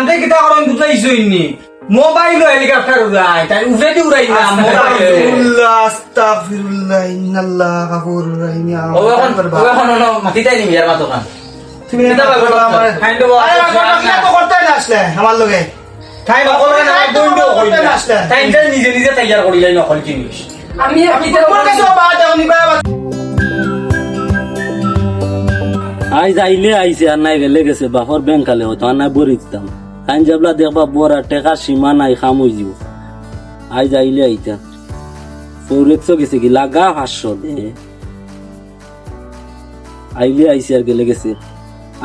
কান্দে কিতা করেন বুঝাইছই নি মোবাইল হেলিকপ্টার উড়াই তাই উড়ে দি উড়াই না মোবাইল আস্তাগফিরুল্লাহ, আস্তাগফিরুল্লাহ, ইন্নাল্লাহ গাফুরুর রাহিম, ইয়া ও এখন ও এখন নিবি আর মাতো কান তুমি এটা করবা করবা আমার- ফাইন্ড আরে বাবা, তো করতে না আসলে, আমার লগে। তাই নকল না তাই করতে না আসলে। তাই নিজে নিজে তৈয়ার করিলাই নকল জিনিস আমি আমি তোমার কাছে বাদ বাদ। আইজ আইলে আইছে আর নাই গেলে গেছে বাপর ব্যাংক কালে হতো আর নাই বরি দিতাম। কাইন যাবলা দেখবা বড় টেকা সীমা নাই খাম হয়ে যাব যাইলে আইলে আইতা ফৌরেক্স গেছে কি লাগা হাস্য দে আইলে আইসি আর গেলে গেছে।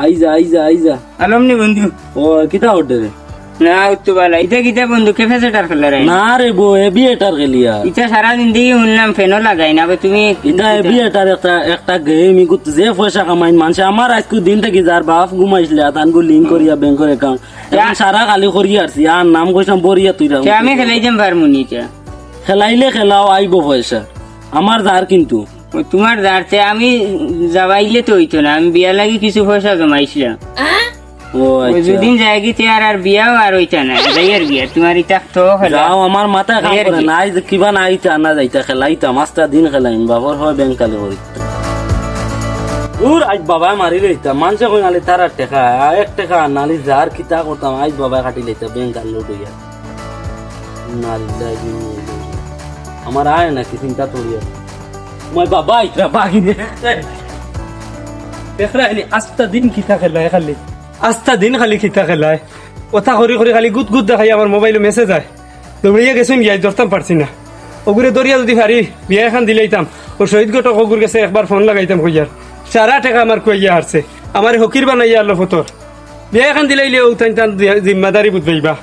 আইজা আইজা আইজা। আলমনি বন্ধু। ও কিতা অর্ডার না উত্তু বালা। ইটা কিতা বন্ধু কেফে সেটার ফেলে রে? না রে বো এবি এটার গেলিয়া সারা জিন্দগি শুনলাম ফেনও লাগাই না তুমি এটা এবি এটার একটা একটা গেম ইগুত যে পয়সা কামাইন মানুষ আমার আজকে দিন থেকে যার বাপ ঘুমাইছিলে তানগু লিঙ্ক করিয়া ব্যাংকের অ্যাকাউন্ট এখন সারা কালি করিয়া আসছি আর নাম কইসাম বরিয়া তুই আমি খেলাই যাম পারমুনি খেলাইলে খেলাও আইব পয়সা। আমার যার কিন্তু। তোমার দাঁড়তে আমি যাবাইলে তো হইতো না আমি বিয়া লাগি কিছু পয়সা জমাইছিলাম। ওই দুদিন যায় কি আর আর বিয়াও আর হইতা না যাইয়ার বিয়া তোমার ইটা তো খেলা যাও আমার মাথায় কাম করে। না কিবা না আইতা না যাইতা খেলাইতাম আস্তা দিন খেলাইম। বাবার হয় ব্যাংক কালে করি দূর আজ বাবা মারি লইতাম মানুষে কই নালি তার টেকা। এক টাকা নালি যার কিতা করতাম আজ বাবা কাটি লইতাম ব্যাংক কাল নালি আমার আয় না কি চিন্তা তোরিয়া মই বাবা আইতরা বাকি দে দেখরাইনি আস্তা দিন কিতা খেলায় খালি। আস্তা দিন খালি খিতা খেলায় কথা করি করি খালি গুদ গুদ দেখাই আমার মোবাইলে মেসেজ আয় দৌড়িয়ে গেছুন গিয়ে ধরতাম পারছি না। ওগুরে দরিয়া যদি পারি বিয়া এখন দিলাইতাম ও শহীদ গোটক ওগুর গেছে একবার ফোন লাগাইতাম কইয়ার সারা টাকা আমার কইয়া হারছে আমার হকির বানাইয়া আলো ফতর বিয়া এখন দিলাইলে ও তাই তার জিম্মাদারি বুঝবাইবা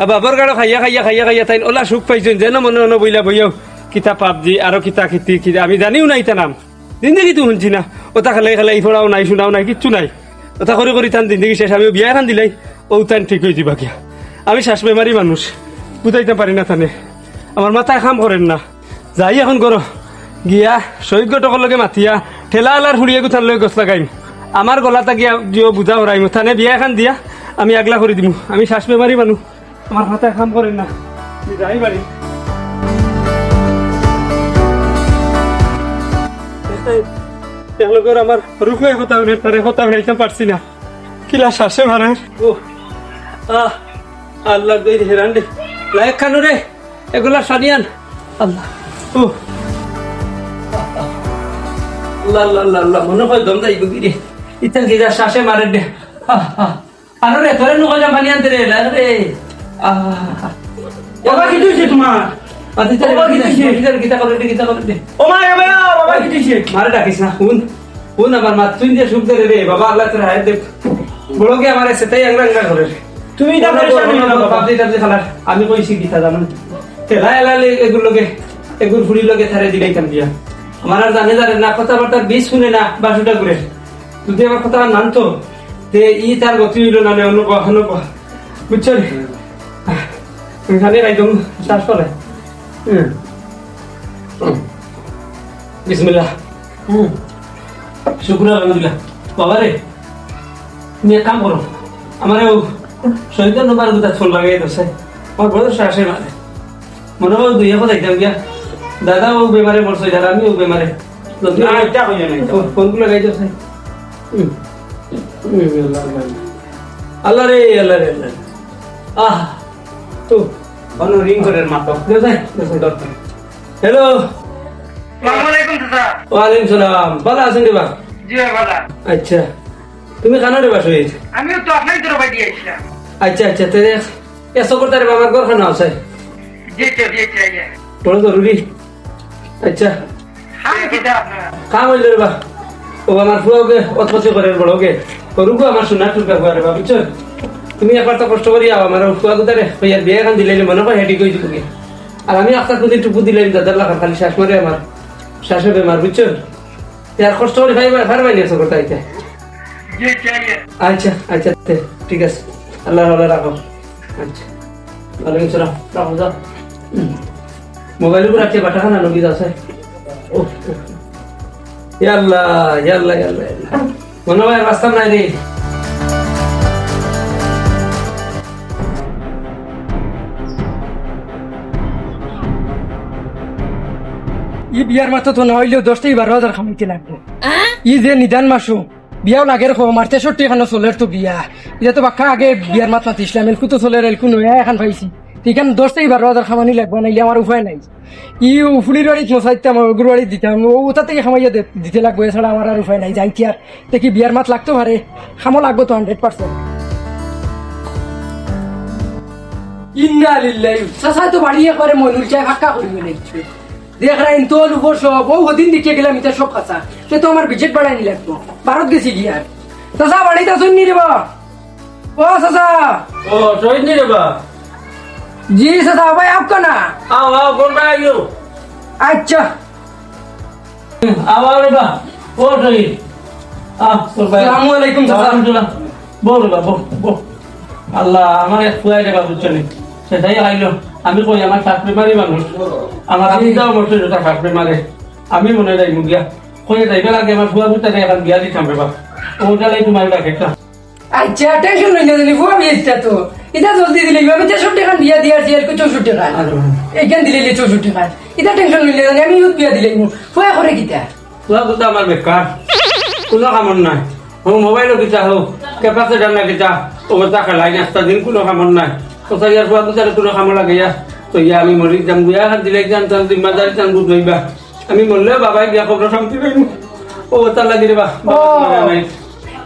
আর বাবার গাড়ো খাইয়া খাইয়া খাইয়া খাইয়া তাই ওলা সুখ পাইছেন, যেন মনে মনে বইলা বইয়াও কিতা পাবজি আরও কিতা খিতি আমি জানিও নাই তা নাম। জিন্দগি তো শুনছি না। ওটা খেলাই খেলাই ফোড়াও নাই, শুনাও নাই, কিচ্ছু নাই। ওটা করে করি তান জিন্দগি শেষ আমি বিয়া এখন দিলাই। ও তান ঠিক হয়ে যাবা গিয়া আমি শ্বাস বেমারি মানুষ বুঝাইতে পারি না তানে আমার মাথায় কাম করেন না। যাই এখন করো গিয়া শহীদ গটকর লগে মাতিয়া, ঠেলা আলার ফুড়িয়ে গুথার লগে গছ লাগাইম। আমার গলাটা গিয়া জিও বুঝা হরাইম থানে বিয়া এখন দিয়া, আমি আগলা করে দিম। আমি শ্বাস বেমারি মানুষ আমার মাথায় কাম করেন না যাই বাড়ি তেওঁলোকৰ আমাৰ সৰুকৈ কথা শুনে তাৰে কথা শুনাইতে পারছি না। কিলা শ্বাসে মারে ও আহ, আল্লাহ দে হেরান দে লাইক খানো রে এগুলা সানিয়ান আল্লাহ। ও আল্লাহ আল্লাহ আল্লাহ মনে হয় দম যাইব কি রে কি যা শ্বাসে মারে দে। আনো রে তোরে নুকো যা পানি আনতে রে রে আহ বাবা কি তুই তোমার দিছে মারে ডাকিস না শুন। শুন আমার মা তুই যে সুখ রে বাবা আল্লাহ তোর বড়কে আমার আংরা আংরা করে। তুমি আমি কইছি গীতা জানো তেলা এলালে এগুলোকে এগুলো ফুড়ি লগে থারে দিলাইতাম দিয়া? আমার আর জানে জানে না কথাবার্তার বিষ শুনে না বাসুটা করে যদি আমার কথা নানতো তে ই তার গতি হইল না অনুপ অনুপ। বুঝছ রে? এখানে একদম শ্বাস করে বিসমিল্লাহ। হুম। শুক্র আলহামদুলিল্লাহ। বাবা রে তুমি এক কাম করো। আমার শহীদ নম্বর দুটা ফোন লাগাই দিছে আমার বড় শ্বাসে মারে মনে হয় দুই এখন যাইতাম গিয়া। দাদা ও বেমারে মরছে দাদা আমি ও বেমারে জলদি না এটা। কইয়া নাই তো। ফোনগুলো লাগাই আল্লাহ। আল্লাহ। রে আল্লাহ রে আল্লাহ আহ তো অনু রিং করে মাতো হ্যালো ওয়ালাইকুম সালাম। ভালো আছেন রে আচ্ছা। তুমি কানা রে বাস হয়েছে আমিও তো আপনাই তোর বাড়ি আইছিলাম আচ্ছা আচ্ছা তে এসো করতে রে বাবার ঘর খানা আছে। জি তো জি চাইয়া বড় জরুরি। আচ্ছা। হ্যাঁ কি দা আপনারা? কাম হইল রে বা। ও আমার ফুয়াকে করে বড়কে। করুকো আমার সোনা টুকা ফুয়া রে বা বুঝছ? তুমি একবার তো কষ্ট করি আও আমার ফুয়া কোথারে ইয়ার বিয়ে এখন দিলে মনে হয় হেঁটে গই তুমি আর আমি আপনার প্রতি টুকু দিলাম দাদার লাখা খালি শ্বাস মারে আমার শ্বাসে বেমার বুঝছ ইয়ার কষ্ট করে ভাই ভাই ভাই নিয়েছো করতে আইতে আচ্ছা আচ্ছা ঠিক আছে। আল্লাহ আল্লাহ রাখো আচ্ছা। ওয়ালাইকুম সালাম রাখো যাও মোবাইল উপর আছে বাটা খানা নগি আছে ও ইয়াল্লা ইয়াল্লা ইয়াল্লা মনে হয় রাস্তা নাই রে বিয়ার মাত্র তো না হইলেও দশ থেকে বারো হাজার খামাইতে লাগবে ই যে নিদান মাসু বিয়াও লাগে রেখো আমার তেষট্টি এখানে চলের তো বিয়া। এটা তো বাক্কা আগে বিয়ার মাত মাতিছিলাম এলকু তো চলের এলকু নয়া এখন পাইছি। এখানে দশ থেকে বারো হাজার খামানি লাগবে নাইলে আমার উপায় নাই। ই উফুলির বাড়িত মশাইতাম ওগুর বাড়িত দিতাম ও ওটা থেকে খামাইয়া দিতে লাগবে এছাড়া আমার আর উপায় নাই যাইতে আর দেখি বিয়ার মাত লাগতো পারে খামো লাগবো তো হান্ড্রেড পার্সেন্ট ইন্না লিল্লাহি সাসা তো বাড়িয়ে করে মনুর চাই ফাঁকা করিবে লাগছে দেখ রাইন তোল উপর সব ও হদিন দেখিয়ে গেলাম এটা সব কাঁচা সে তো আমার বিজেট বাড়াই নি লাগতো ভারত গেছি গিয়ে। আর সাসা বাড়িতে আসুন নি রে বা। ও সাসা ও শহীদ নি রে বা। জি সাসা ভাই আপকা না। আও আও কোন ভাই আইও? আচ্ছা। আও রে বা। ও শহীদ আহ তোর ভাই? আসসালামু আলাইকুম চাচা। বল রে বা বল বল। আল্লাহ আমার এক ফুয়াই রে বাবু চলে সেটাই আইলো আমি কই আমার চাকরি মারি মানুষ। আমার আবিদাও মরছে যেটা চাকরি মারে আমি মনে যাই মুগিয়া কই যাইবে লাগে আমার ফুয়া বুতারে এখন বিয়া দিতাম রে বা ও জালাই তোমার ডাকেটা আচ্ছা টেনশন লই না জানি ফুয়া বিয়ে ইচ্ছা তো এটা জলদি দিলে আমি তেষট্টি খান বিয়া দিয়ে আসছি আর চৌষট্টি খান। এইখান দিলে চৌষট্টি খান। এটা টেনশন লই না জানি আমি ইউথ বিয়া দিলে ফুয়া করে কিতা? ফুয়া বুতা আমার বেকার কোনো কামন নাই। ও মোবাইলও কিতা হোক ক্যাপাসিটার না কিতা। ও খেলাই নাস্তা দিন কোনো কামন নাই। কোথায় ইয়ার ফুয়া বুতারে কোনো কাম লাগে ইয়া তো ইয়া আমি যাম দিলে আমি বাবাই বিয়া শান্তি লাগি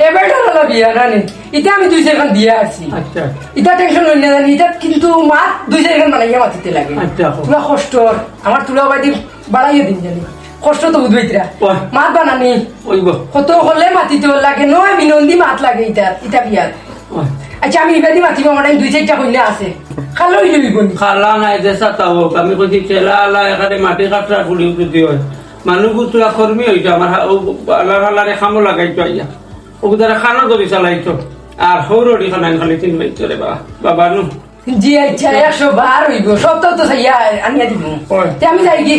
এবার হলো বিয়া রানি এটা আমি দুই আচ্ছা এটা টেনশন লই না জানি এটা কিন্তু মাত দুই চার খান বানাইয়া মাতিতে লাগে আচ্ছা। তুলা কষ্ট আমার তুলা বাইদি বাড়াইয়া দিন জানি কষ্ট তো বুঝবাইতরা। মাত বানানি কত হলে মাতিতে লাগে নয় মিনন্দি মাত লাগে এটা এটা বিয়ার ওই আচ্ছা আমি ইবাদি মাতিব আমার দুই চারটা কইনা আছে। খালো লইব নি খালা নাই যে সাতা হোক আমি কইছি আলা এখানে মাটি কাটরা ফুলি উঠি হয়। মানুহ গুতুরা কর্মী হইতো আমার আল্লাহ আল্লাহরে খামো লাগাইতো আইয়া। ও তারা খানা ধরি চালাইতো আর সৌরটি খানাই খালি তিন বাইতো রে বা বাবা নু। জি আচ্ছা একশো বার হইব। সপ্তাহ তো চাইয়া আনিয়া দিব। আমি যাই কি?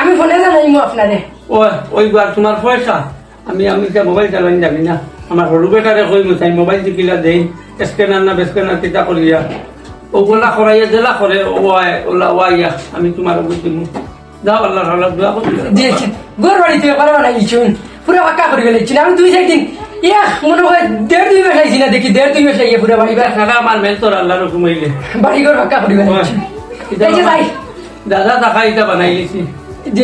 আমি ফোনে জানাইমু আপনারে ও ওই বার তোমার পয়সা আমি আমি মোবাইল চালাই জানি না। আমার সরু বেটারে কই মুতাই মোবাইল টিপিলা দেই। স্ক্যানার না বেস্ক্যানার কিতা করিয়া ওগুলা করাইয়া জেলা করে ও আয় ওলা ওয়াইয়া আমি তোমার বুদ্ধি যাও আল্লাহ আল্লাহ দোয়া করি আচ্ছা গোর বাড়িতে পারবা না ইছুন পুরো পাক্কা করে ফেলেছি আমি দুই চার দিন ইয়া মনে হয় দেড় দুই মাস আইছি না দেখি দেড় দুই মাস আইয়া পুরো বাড়ি বা- সারা আমার মেলতর আল্লাহর ঘুমাইলে বাড়ি ঘর পাক্কা করে যে যাই। দাদা টাকা ইটা বানাই গেছি জি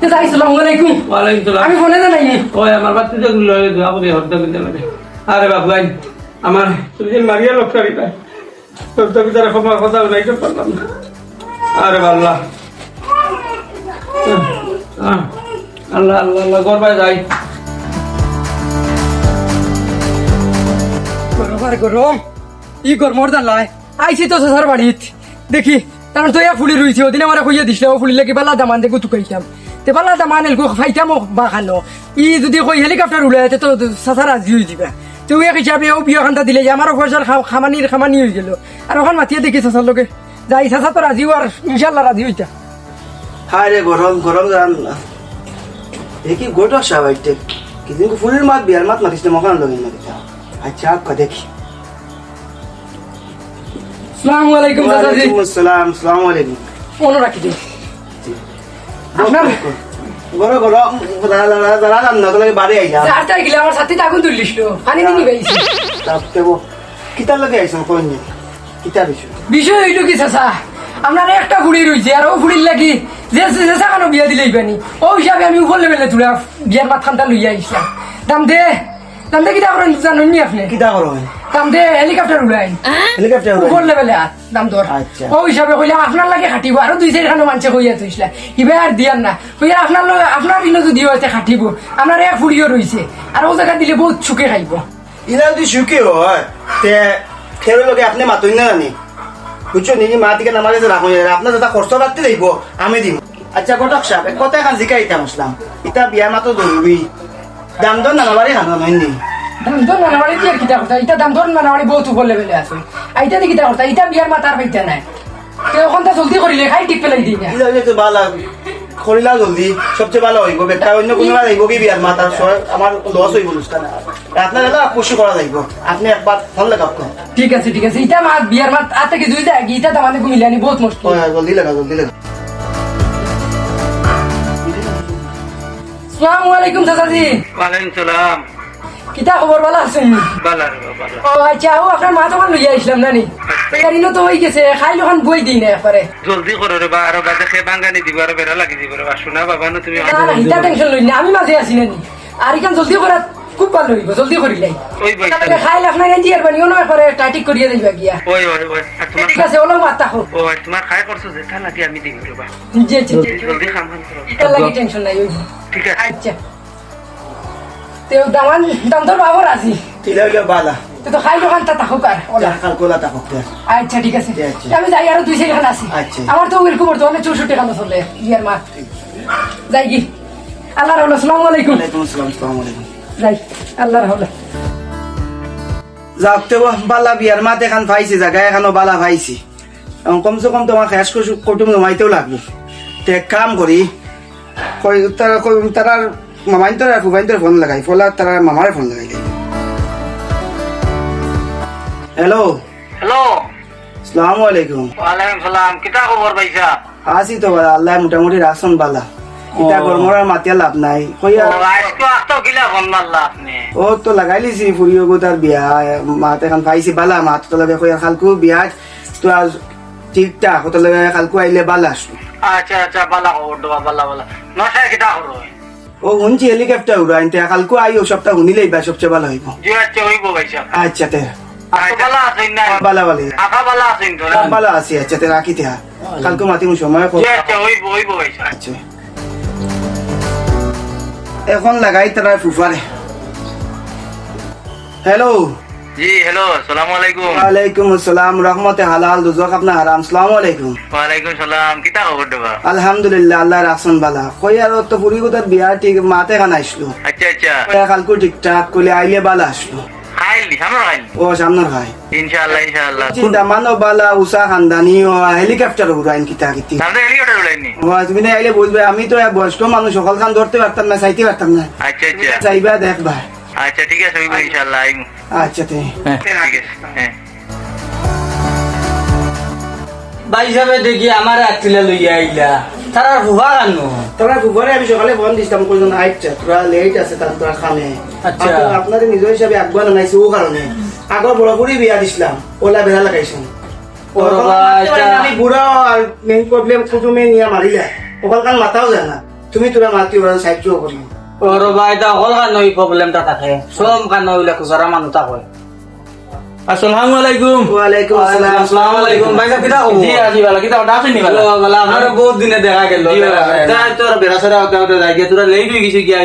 তে যাই সালাম আলাইকুম। ওয়ালাইকুম সালাম। আমি ফোনে জানাইনি। ওই আমার দোয়া করি লাগে। আরে বাবু আই আমার তুমি মারিয়া লোক করি না তোর তো কথা উনাইতে পারলাম না। আরে আল্লাহ আল্লাহ আল্লাহ আল্লাহ, গরবায় যাই। গরম গরম ই গরমর আইছি তো সাসার বাড়িত। দেখি কারণ তো ফুলি রইছে, ওদিন আমার কইয়া দিছিল, ও ফুলি লাগি পালা দামান দেখো তুকাইতাম তে পালা দামান এলকো ফাইতাম ই যদি কই হেলিকপ্টার উড়ায় তো সাসা রাজি হয়ে যাবে তো এক হিসাবে ও বিয়া খান্তা দিলে যে আমারও পয়সার খামানির খামানি হয়ে গেল। আর ওখান মাতিয়ে দেখি সাসার লোকে যাই সাসা তো রাজি আর ইনশাল্লাহ রাজি হইতা। হায় রে গরম গরম জান কি গোটক সাবাইতে কিন্তু ফুলের মাত বিয়ার মাত মাতিস লগিন না দিতা আচ্ছা আক্কা দেখি। আলাইকুম আসসালাম আসসালামু আলাইকুম। মনে রাখি দিন আপনার রান্না বাড়ি গেলে আমার সাথে আগুন পানি গাইছি তারপরে কিতার লাগে আইসন কিতা বিষয় হইল কি চাচা? আপনার একটা ফুড়ি রয়েছে আর ও ফুড়ির লাগি যে বিয়া দিলেই পানি ও হিসাবে আমি উপর লেভেলে তুলে বিয়ার মাথানটা লইয়া আইসলাম দাম দে। দে কিটা করেন জানেন নি আপনি? কিতা করো দাম দে হেলিকপ্টার উড়াই। হেলিকপ্টার উপর লেভেলে আর দাম দর। আচ্ছা। ও হিসাবে কইলে আপনার লাগে খাটিব আরও দুই চারিখানো মানুষে কইয়া থইসলা। ইবে আর দিয়ার না। কইয়া আপনার লগে আপনার দিনে যদি হয়েছে খাটিব। আপনার এক ফুড়িও রয়েছে আর ও জায়গা দিলে বহুত চুকে খাইব। ইনা যদি সুখী হয় তে খেরো লগে আপনি মাতুই না জানি। বুঝছ নিজে মা থেকে নামারে যে রাখুন আপনার দাদা খরচ রাখতে দিব আমি দিম। আচ্ছা কটক সাহেব কথা এখন জিকা ইতাম আসলাম ইটা বিয়ার মাতো জরুরি দাম দর নামাবারই খানো নয়নি দাম দর মানাবাড়ি দিয়ে কিতা কথা? এটা দাম দর মানাবাড়ি বহুত উপর লেভেলে আছে। আইটা দিয়ে কিতা কথা? এটা বিয়ার মাতার পাইতা নাই। তো ওখান থেকে জলদি করিলে খাই ঠিক পেলাই দিই না। ইলা তো ভালো করিলা জলদি সবচেয়ে ভালো হইব। বেটা অন্য কোনো যাইব কি বিয়ার মাতা আমার লস হইব অনুষ্ঠান। আপনার দাদা খুশি করা যাইব। আপনি একবার ফোন লাগাব ঠিক আছে ঠিক আছে। এটা মাত বিয়ার মাত আতে কি দুই যায় এটা তো আমাদের মিলানি বহুত মুশকিল জলদি লাগা জলদি লাগা সালামু আলাইকুম চাচাজি। ওয়ালাইকুম সালাম। কিতা খবর ভালো আছেন? ও আচ্ছা ও আপনার মা তখন লইয়া আসলাম নানি? গাড়িনো তো হয়ে গেছে খাই খান বই দিই না একবারে। জলদি করো রে বা আরও বাজে খেয়ে বাঙ্গানি দিব আর বেড়া লাগি দিব রে বা। শোনা বাবা না তুমি না হিতা টেনশন লই না আমি মাঝে আছি নানি। আর ইখান জলদি করা খুব ভালো হইব জলদি করিলাই ওই বই খাইলে আপনার গেঞ্জি বানিও না একবারে টাইটিক করিয়া দিবা গিয়া। ওই ওই ওই ঠিক আছে ওলো মাত্তা হোক। ও তোমার খাই করছ যেটা লাগে আমি দিব রে জি জি জি জলদি খাম খাম করো এটার লাগি টেনশন নাই ওই ঠিক আছে। আচ্ছা। তেও দামান দাম তোর বাবর আজি। তিলা হইলে বালা। তো তো খাইলো থাকুক আর ওলা। কালকোলা থাকক দে। আচ্ছা ঠিক আছে। আমি যাই আরও দুই আছি আচ্ছা। আমার তো ওইরকম বর্তমানে চৌষট্টি খান চলে ইয়ার মা। যাই কি আল্লাহ রহমান আসসালামু আলাইকুম। ওয়ালাইকুম আসসালাম আসসালামু আলাইকুম। যাই আল্লাহ রহমান যাওঁতে বালা বিয়ার মাত এখন পাইছি জাগা এখানো বালা পাইছি। এখন কমসে কম তোমার শেষ কুটুম জমাইতেও লাগবো। তে এক কাম করি কই তারা কই তারার মামাইন তোর আর ফুবাইন ফোন লাগাই ফলা তারার মামার ফোন লাগাই হ্যালো। হ্যালো। আসসালামু আলাইকুম। ওয়ালাইকুম সালাম কিতা খবর পাইছা? আছি তো বালা আল্লাহ মোটামুটি রাখছন বালা। এটা গরমর মাতিয়া লাভ নাই। ও তো লাগাই লিছি ফুরিও গো তার বিয়া। মাত এখন পাইছি বালা মাত। তো লাগে কই খালকু বিয়া তো আর ঠিকঠাক তো লাগে খালকু আইলে বালা। আচ্ছা আচ্ছা বালা বালা বালা। কিতা করো ও শুনছি হেলিকপ্টার তে কালকু আই ও শুনিলেই বা সবচেয়ে ভালো হইব। জি আচ্ছা হইব ভাইসা আচ্ছা তে। আচ্ছা বালা আছেন না বালা বালি। আখা বালা আছেন তো ভালো আছি আচ্ছা তে রাখি তে। কালকু মাতি সময় কর আচ্ছা হইব হইব ভাইসা আচ্ছা। এখন লাগাই তারা ফুফারে। হ্যালো জি হ্যালো সালাম আলাইকুম। ওয়ালাইকুম আসসালাম রহমতে হালাল দুজক আপনার হারাম সালাম আলাইকুম। ওয়ালাইকুম সালাম কিতা খবর দেবা? আলহামদুলিল্লাহ আল্লাহ রাসন বালা। কই আর তো পুরি কথা বিয়া ঠিক মাতে খান আসলো? আচ্ছা আচ্ছা। কালকু ঠিকঠাক কইলে আইলে বালা আসলো। খাইলি সামনে খাইলি ও সামনের ভাই। ইনশাআল্লাহ ইনশাআল্লাহ। চিন্তা মানো বালা উষা খানদানি ও হেলিকপ্টার উড়াইন কিতা কিতি। সামনে হেলিকপ্টার উড়াইনি। ও, তুমি না আইলে বলবে আমি তো বয়স্ক মানুষ সকাল খান ধরতে পারতাম না চাইতে পারতাম না। আচ্ছা আচ্ছা। চাইবা দেখবা আচ্ছা ঠিক আছে হইব ইনশাআল্লাহ আইমু। আচ্ছা তে। ঠিক আছে হ্যাঁ। ভাই দেখি আমার আটটিলা লইয়া আইলা। তারা ভুয়া কানো তোরা দুপুরে আমি সকালে ফোন দিছিলাম কইজন আইছা তোরা লেট আছে তার তোরা খামে। আচ্ছা। আপনাদের নিজের হিসাবে আগুয়া নাইছে ও কারণে। আগর বড় করে বিয়া দিছিলাম ওলা বেড়া লাগাইছেন তা- আমি বুড়া আর মেইন প্রবলেম কুটুমে নিয়ে মারিলা ওখান কান মাথাও যায় না। তুমি তোরা মাতি ওরা সাহায্য করি ওর তা হল কানো এই প্রবলেমটা থাকে। সব কানো ওইলা কুসারা মানুষ হয়। আসসালামু আলাইকুম ওয়ালাইকুম আসসালাম। আসসালামু আলাইকুম ভাই সাহেব কিটা খবর জি আজি বালা কিটা ওটা আছে নি বালা বালা আমার বহুত দিনে দেখা গেল। তা তোর বেরাসরা হতে হতে যাই গিয়া। তোরা লেই দুই কিছু গিয়া।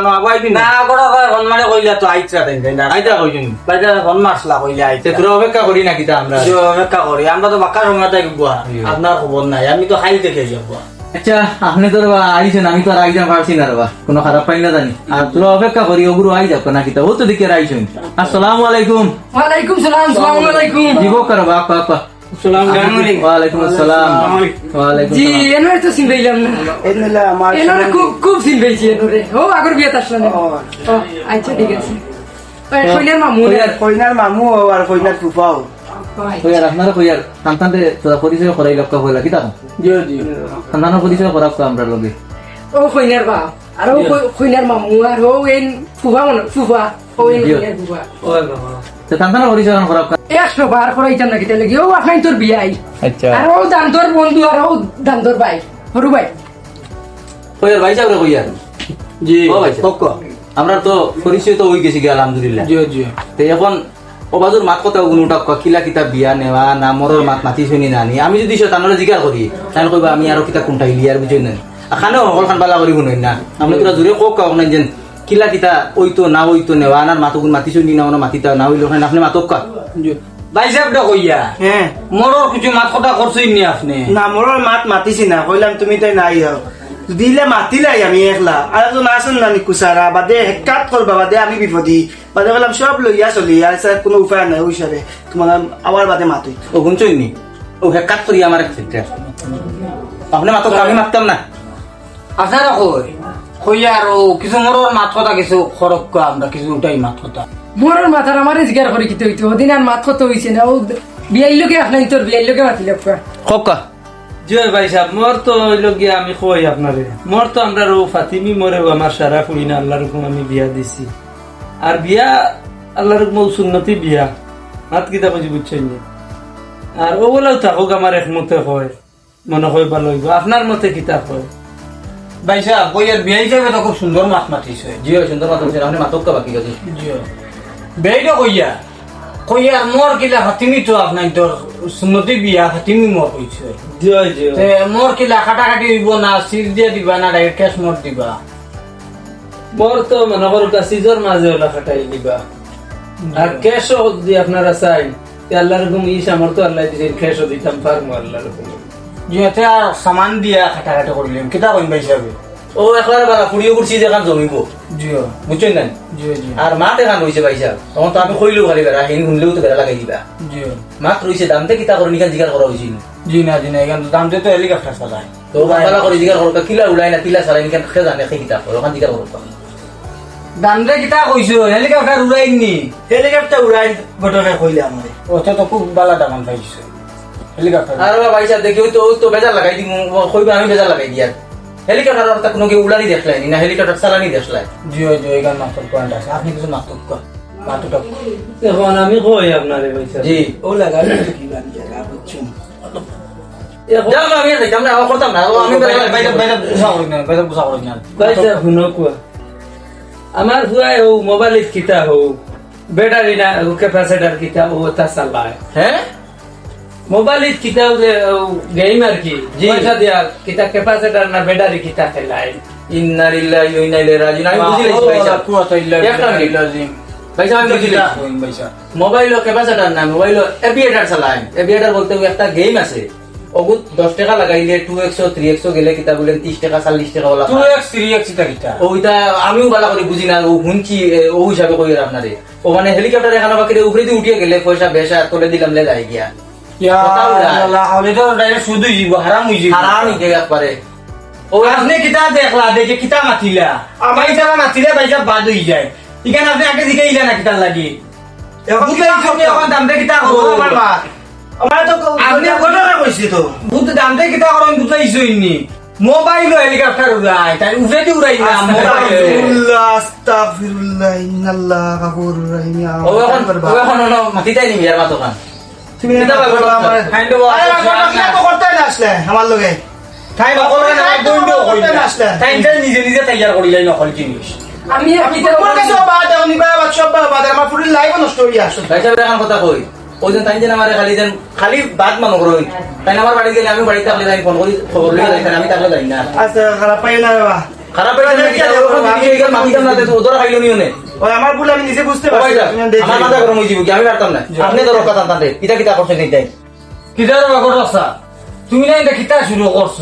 কোনো আগুয়াই দিন না? গড়া গড়া ফোন কইলা তো আইছা তাই না। আইতা কইছেন ভাই তা ফোন মারছলা কইলা আইতা তোরা অপেক্ষা করি না কিটা আমরা? অপেক্ষা করি আমরা তো বাক্কা সময় তাই গুয়া আপনার খবর নাই। আমি তো খাই থেকে যাব আচ্ছা আপনি তো রবা আইছেন আমি তো আর আইজাম পারছি না রবা কোনো খারাপ পাই না জানি। আর তোরা অপেক্ষা করি ওগুলো আই যাও নাকি তা ও তো দিকে আইছেন আসসালামু আলাইকুম। ওয়ালাইকুম সালাম সালামু আলাইকুম। খুব ও আগর বিয়াত আসলাম ও আচ্ছা। ঠিক আছে। কইনার মামু না? কইনার মামু আর কইনার ফুফাও। কইয়ার আপনারা কইয়ার সন্তানতে তোরা পরিচয় করাই লক্ষ্য কইলা কি তাকো সন্তানের পরিচয় করাব আমরা লগে। ও কইনার বাপ আর ও কইনার মামু আর ও এন ফুফা মনে ফুফা ও এন কইনার ফুফা। তো সন্তানের পরিচয় করাব একশো বার করাইতাম নাকি তাহলে কি ও আপনার তোর বিয়াই। আচ্ছা। আর ও দান্তর বন্ধু আর ও দান্তর ভাই। সরু ভাই। কইয়ার ভাই যাবে কইয়ার? জি। ও ভাই আমরা তো পরিচয় তো হই গেছি গিয়া আলহামদুলিল্লাহ। জি জি তো এখন অবাজুর মাত কথা কোনোটা কিলা কিতা বিয়া নেওয়া না মরর মাত মাতি শুনি নানি আমি যদি তানরে জিজ্ঞাসা করি তাহলে কইবা আমি আরও কিতা কোনটা ইলিয়ার বুঝই না খানো সকল খান বালা করি শুনুন না। আপনি তোরা জোরে কক কাওক না যেন কিলা কিতা ওইতো না ওইতো নেওয়া না মাতকুন মাতি শুনি না ওনা মাতিতা না হইল খান আপনি মাতক কা সাহেব টা কইয়া। হ্যাঁ মোরর কিছু মাত কথা করছই নি আপনি? না মোর মাত মাতিছি না কইলাম তুমি তাই নাই দিলে মাতিলাই আমি একলা। আর একজন আসেন না কুসারা বাদে হেকাত করবা বাদে আমি বিপদী। বাদে বললাম সব লইয়া চলি আর স্যার কোনো উপায় নাই ওই হিসাবে তোমার আবার বাদে মাতুই। ও শুনছই নি? ও হেকাত করি আমার ক্ষেত্রে আপনি মাতক কা, আমি মাততাম না? আপনারা কই কইয়া আর ও কিছু মোরর মাত কথা কিছু খরক আমরা কিছু উঠাই মাত কথা মোর মাথার আমার জিগার করে কিতে হইতো ওদিন আর মাত কত হইছে না ও বিয়াই লোকে আপনার তোর বিয়াই লোকে মাতিলে কক কা। জয় ভাই সাহেব মোর তো হইল গিয়া আমি কই আপনারে। মোর তো আমরা রো ফাতিমি মরেও আমার সারা ফুড়ি না আল্লাহর হুকুম আমি বিয়া দিছি। আর বিয়া আল্লাহর হুকুম সুন্নতি বিয়া। হাত কিতা বুঝি বুঝছেন নি? আর ও বলেও থাকুক আমার একমতে হয়। মনে হয় ভালো হইব। আপনার মতে কিতা হয়? বাইসা বইয়ের বিয়া হিসাবে তো খুব সুন্দর মাছ মাতিছে। জিও সুন্দর মাত হচ্ছে আপনি মাতক বাকি গেছে। বেইটো কইয়া কইয়া মোর কিলা হাতিমি তো আপনার তোর সুন্নতি বিয়া হাতিমি মোর কইছে জয় কি তে মোর দিব না? সিজ দিয়ে দিবা না ডাইরেক্ট ক্যাশ মোর দিবা? মোর তো মনে করো সিজর মাঝে খাটাই দিবা। আর ক্যাশও যদি আপনারা চাই আল্লাহর ইস আমার তো আল্লাহ দিছেন ক্যাশও দিতাম পারব আল্লাহর হুকুম। যেহেতু সামান দিয়া কাটাকাটি করলাম কিতা কইম বাইসাবে ও একবারে বালা ফুড়িও করছি যে জমিব। জিও। বুঝছেন না আর মাঠ এখন রয়েছে ভাইসা তখন তো আমি কইলেও খালি বেড়া হিন শুনলেও তো বেড়া লাগাই দিবা। জিও। মাঠ রয়েছে দামতে কিতা করে নিকান জিকার করা হয়েছিল জি না জি না এখানে দাম দিয়ে তো হেলিকপ্টার চালায় তো বালা করে জিকার করো কিলা উলাই না কিলা সারাই নিকান খে জানে খে কিতা করো ওখান জিকার করো দাম দিয়ে কিতা কইছো হেলিকপ্টার উড়াইনি হেলিকপ্টার উড়াই গটকে কইলে আমারে ওটা তো খুব বালা দাম পাইছো। হেলিকপ্টার আর ভাইসা দেখি তো তো বেজার লাগাই দিই কইবা আমি বেজার লাগাই দিয়ার হেলিকপ্টার অর্থাৎ কোনো কেউ উড়ানি দেখলাই না হেলিকপ্টার চালানি দেখলাই জিও জিও এখানে মাত্র পয়েন্ট আছে আপনি কিছু মাত্র কর এখন আমি কই আপনারে পয়সা জি। ও লাগাই কি বান জায়গা না আমার হুয়াই হো মোবাইল কিতা হো। ব্যাটারি না ক্যাপাসিটার কিতা ও তা চালায়। হ্যাঁ মোবাইল কিতা গেম আর কি? পয়সা দিয়া কিতা ক্যাপাসিটার না ব্যাটারি কিতা খেলায় ইন্না লিল্লাহি ওয়া ইন্না ইলাইহি রাজিউন। আমি বুঝি মিনিট। ভাইসা আমি বুঝি মোবাইল ক্যাপাসিটার না মোবাইল এভিয়েটার চালায়। এভিয়েটার বলতে একটা গেম আছে। ওগুত দশ টাকা লাগাইলে টু এক্সো থ্রি এক্সো গেলে কিতা বলেন ত্রিশ টাকা চল্লিশ টাকা থ্রি এক্স এটা কিতা? ওইটা আমিও ভালো করে বুঝি না ও এ, ও হিসাবে কই আপনারে ও মানে হেলিকপ্টার এখানে বাকি উপরে দিয়ে উঠিয়ে গেলে পয়সা বেসা তোলে দিলাম লে যাই গিয়া। আল্লাহ না দিয়ে দিয়ে মোবাইল হেলিকপ্টার উড়ায় তাই উড়ে দি উড়াই না মোবাইল। আস্তাগফিরুল্লাহ ইন্নাল্লাহ গাফুরুর রহিম ও এখন ও এখন অন্য মাতিতাই নিবি আর মাতো খান তুমি করতে আসলে আমার লগে না নিজে নিজে করিলাই নকল জিনিস। আমি আমি কথা কই? ওই দিন তাই যেন আমার খালি যেন খালি বাদ মানো করো। তাই আমার বাড়ি গেলে আমি বাড়িতে থাকলে তাই ফোন করি খবর লিয়ে যাই আমি থাকলে যাই না। আচ্ছা খারাপ পাই না বাবা। খারাপ হবে? আমি এই মাতিতাম না তো ওদের খাইলো নিও নে ওই আমার ভুল আমি নিজে বুঝতে পারছি আমার মাথা গরম হয়ে যাবে কি আমি পারতাম না। আপনি ধরো কথা টানতে কিতা কিতা করছেন কিতা কিতার বাগর রাস্তা তুমি না এটা কিতা শুরু করছ।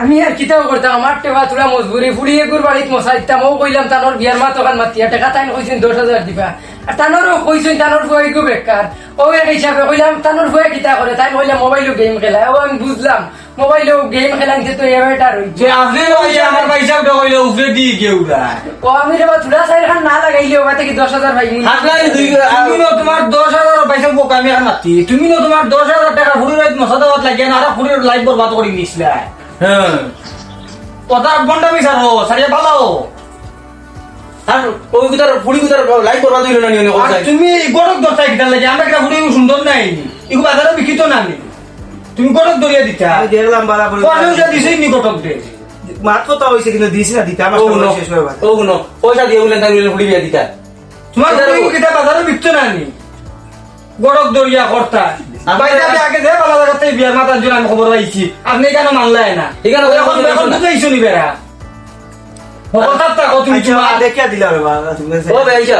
আমি আর কিতাও করতাম আমার টেবা তোরা মজবুরি ফুড়িয়ে গুর বাড়িত মশা দিতাম ও কইলাম তানোর বিয়ার মা তখন মাতিয়া টাকা তাই কইছেন দশ হাজার দিবা। আর তানোরও কইছেন তানোর ফুয়াই গো বেকার। ও এক হিসাবে কইলাম তানোর ফুয়া কিতা করে তাই কইলাম মোবাইলও গেম খেলায় ও আমি বুঝলাম মোবাইলেও গেম খেলাইতে তো এবার যে আপনি আমার পয়সা কইলে উপরে দি উড়ায় ও আমি রে তুলা সাইড খান না লাগাইলে ও বাতে কি দশ হাজার ভাই আপনারই দুই তুমি না তোমার দশ হাজার পয়সা বোকা আমি আর মাতি তুমি না তোমার দশ হাজার টাকা ফুড়ি রাইত মশা দেওয়াত লাগিয়ে না আর ফুড়ির লাইফ বরবাদ করে নিছিলা। হ্যাঁ। কথা বন্ডা বিচারো সারিয়া পালাও। আর ওই গুতার ফুড়ি গুতার লাইভ করবা দিল না নিও তুমি গরক দরকার কিটা লাগে আমরা কিটা ফুড়ি সুন্দর নাই। এগুলো বাজারে বিকিত না নি তুমি গরক দরিয়া দিতা। আমি দেখলাম বালা করে পয়সা দিছেই নি গটক দে। মাত্র তো হয়েছে কিন্তু দিছি না দিতে আমার শেষ হয়ে বাদ ও গুনো পয়সা দিয়ে বললেন তাই ফুড়ি বিয়া দিতা। তোমার কিটা বাজারে বিকতো না নি গরক দরিয়া করতা আমরা- আগে যে বালা জায়গাতে বিয়ার মাতার জন্য আমি খবর পাইছি। আপনি কেন মানলাই না? এখানে এখন এখন এখন না। বেড়া। হঠাৎ থাকো তুমি আচ্ছা দেখিয়া দিলা রে বাবা ও ভাই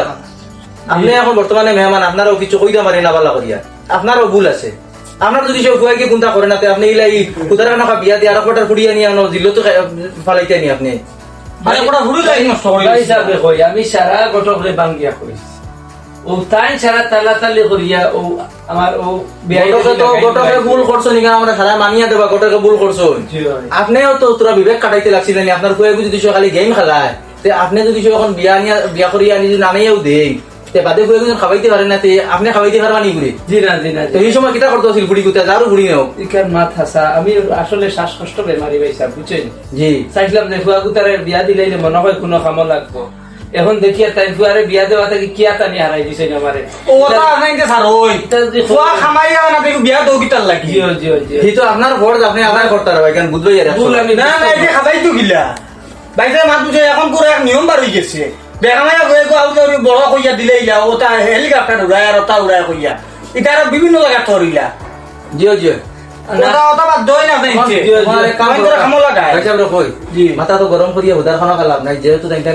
আপনি এখন বর্তমানে মেহমান আপনারও কিছু কইতে পারি না বালা করিয়া। আপনারও ভুল আছে। আপনার যদি সব ফুয়াকে কোনটা করে না আপনি ইলাই কুতার কানা বিয়া দিয়ে আর কটার ফুড়িয়া নিয়ে আনো দিল তো ফালাইতে নি আপনি। আরে কোটা ফুড়ি যাই নষ্ট করে। ভাই হিসাবে কই আমি সারা গটকরে বাঙ্গিয়া কইছি। ও তাই সারা তালা তালি করিয়া ও আমার ও তো গটকে ভুল করছ আমরা সারা মানিয়া দেবা গটকে ভুল করছ। আপনিও তো তোরা বিবেক কাটাইতে লাগছিলেন আপনার যদি সে খালি গেম খেলায়। তে আপনি যদি সে এখন বিয়া নিয়া বিয়া করিয়া আনি যদি নামেও দেই তে বাদে কিন্তু খাওয়াইতে পারে না তে আপনি খাওয়াইতে পারবা নি ঘুরে জি না জি না তো এই সময় কিতা করতে আছিল বুড়ি গুতা যারও বুড়ি নেও। ইকার মাত হাসা আমি আসলে শ্বাসকষ্ট বেমারি পাইছা বুঝছেন? জি। চাইছিলাম যে ফুয়া গুতারে বিয়া দিলাইলে মনে হয় কোনো কামো লাগবো। এখন দেখি আর তাই ফুয়ারে বিয়া দেওয়া থেকে কি টানি হারাই দিছে আমারে? ওটা আপনার স্যার ওই। খোয়া খামাই না দেখো বিয়া দৌ কিতার লাগি। জিও জিও জিও। তো আপনার ভোট আপনি আদায় করতে পারবেন ভুল আমি না না এটা খাবাই তো গিলা। মাত বুঝে এখন করে এক নিয়ম বার হয়ে গেছে। বেগামায়া গয়ে গো আউট বড় কইয়া দিলে ইলা ওটা হেলিকপ্টার উড়ায় আর ওটা উড়ায় কইয়া। এটা বিভিন্ন জায়গা থরিলা জিও জিও। মাথা তো গরম করিয়া তাই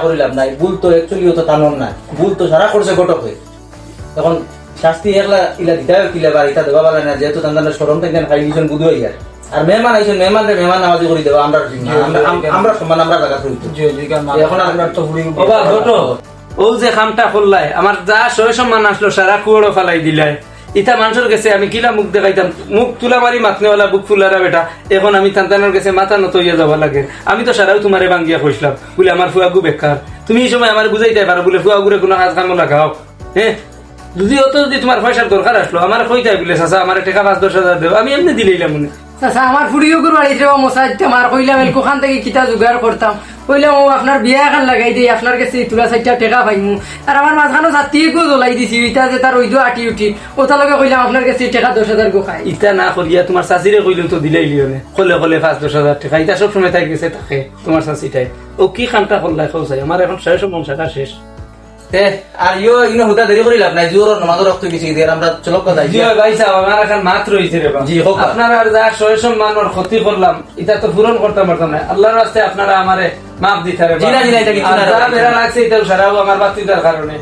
করি নাই ভুল তো টানন ভুল তো সারা করছে হয়ে তখন শাস্তি একলা ইলা দিতে কিলা বার ইটা দেওয়া পারে না যেহেতু তান্দানের সরম থেকে খাই দিয়েছেন বুধ হইয়া আর মেহমান আইছেন মেহমান রে মেহমান নামাজি করে আমরা আমরা- আমরা সমান আমরা জায়গা করি এখন আর তো বাবা ঘটো ও যে খামটা করলাই আমার যা সম্মান আসলো সারা কুয়োড়ো ফালাই দিলাই। ইটা মানুষের কাছে আমি কিলা মুখ দেখাইতাম? মুখ তুলা মারি মাতনেওয়ালা বুক ফুলারা বেটা। এখন আমি তান্তানোর কাছে মাথা নত হইয়া যাবা লাগে। আমি তো সারাও তোমারে বাঙ্গিয়া কইসলাম বলে আমার ফুয়াগু বেকার। তুমি এই সময় আমার বুঝাইতে পারো? বলে ফুয়াগুরে কোনো কাজ কামো লাগাও। হ্যাঁ যদি অত যদি তোমার পয়সার দরকার আসলো আমার কইতাই বলে চাচা আমার টাকা পাঁচ দশ হাজার দেবো আমি এমনি দিলাইলাম মনে। আচ্ছা আমার ফুড়িও গুর বাড়িতে মশা দিতাম আর কইলাম থেকে কিতা জোগাড় করতাম কইলাম ও আপনার বিয়া এখন লাগাই দিই আপনার কাছে চারটা টেকা পাইমু আর আমার মাঝখানো জ্বলাই দিছি ইটা যে তার ওই আটি উঠি। ওটা লগে কইলাম আপনার কাছে টেকা দশ হাজার গো খাই ইটা না করিয়া তোমার চাচিরে কইলেও তো দিলাই লিওনে কলে কলে পাঁচ, দশ হাজার টাকা। ইটা সব সময় তাই গেছে তাকে তোমার চাচিটাই ও কি খানটা করলাই খাও চাই আমার এখন শেষ মনসাটা শেষ। আর ইনো হুদা দেরি করি লাভ নাই জোর নামাজ রক্ত গেছি দিয়ে আমরা চলক যাই জি ভাই সাহেব আমার এখন মাত রয়েছে রে জি, হোক। আপনারা আর যা শয় সম্মানের ক্ষতি করলাম এটা তো পূরণ করতে পারতাম না আল্লাহর রাস্তায় আপনারা আমারে মাফ দিতে রে জি না, জি না, এটা কিছু না, যা এটা লাগছে এটাও সারাও আমার বাতিদার কারণে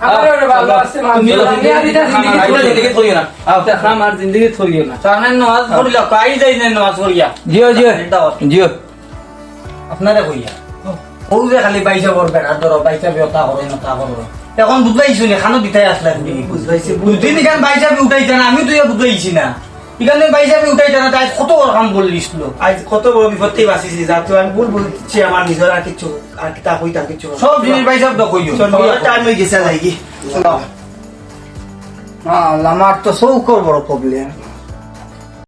আমারও রে বাবা, আছে মাফ। তুমিও আমি জিন্দগি আর এটা খামা। জিন্দগি খাইলে জিন্দগি থইও না। আও, তা খাম আর জিন্দগি থইও না। সামনে নামাজ পড়িলা কাই যাই না নামাজ জিও জিও। জিও। আপনারে কইয়া। যে খালি বাইসা করবে আর ধরো বাইসা বিয়তা করে না তা করবে এখন বুঝলাইছো নি খানো দিতাই আসলে বুঝলাইছি বুঝদিন এখান বাইসা বি উঠাইছে না আমি তো ইয়া বুঝলাইছি না এখানে বাইসা বি উঠাইছে না তাই কত বড় কাম বললিস আজ কত বড় বিপত্তি বাঁচিছি যাতে আমি ভুল বুঝছি আমার নিজের আর কিছু আর কিতা হইতাম কিছু। সব জিনিস বাইসা তো কইও টাইম হয়ে গেছে লাগি আমার তো চৌকর বড় প্রবলেম